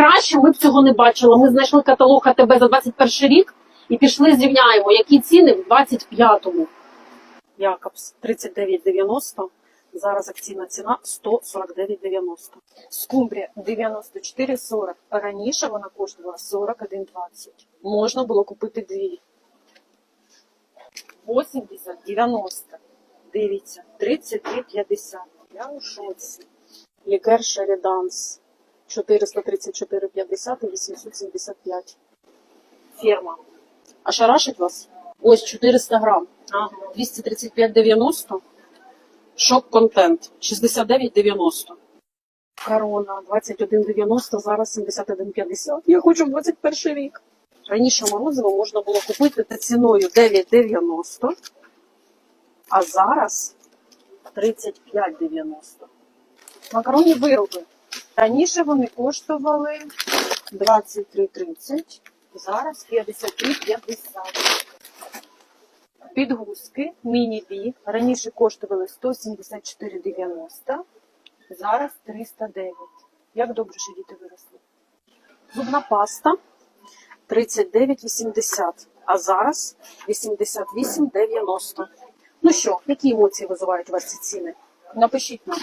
краще ми б цього не бачили. Ми знайшли каталог АТБ за 21 рік і пішли зрівняємо, які ціни в 25-му. Якобс 39,90. Зараз акційна ціна 149,90. Скумбрія 94,40. Раніше вона коштувала 41,20. Можна було купити дві. 80, 90. Дивіться, 33,50. Я у шоці. Лікер Шеріданс 434,50 і 875. Ферма. А шарашить вас? Ось 400 грам. Ага. 235,90. Шок-контент 69,90. Корона 21,90, зараз 71,50. Я хочу 21 рік. Раніше морозиво можна було купити за ціною 9,90, а зараз 35,90. Макаронні вироби. Раніше вони коштували 23,30, зараз 53,50. Підгузки міні-бі раніше коштували 174,90, зараз 309. Як добре, що діти виросли. Зубна паста 39,80, а зараз 88,90. Ну що, які емоції визивають у вас ці ціни? Напишіть нам.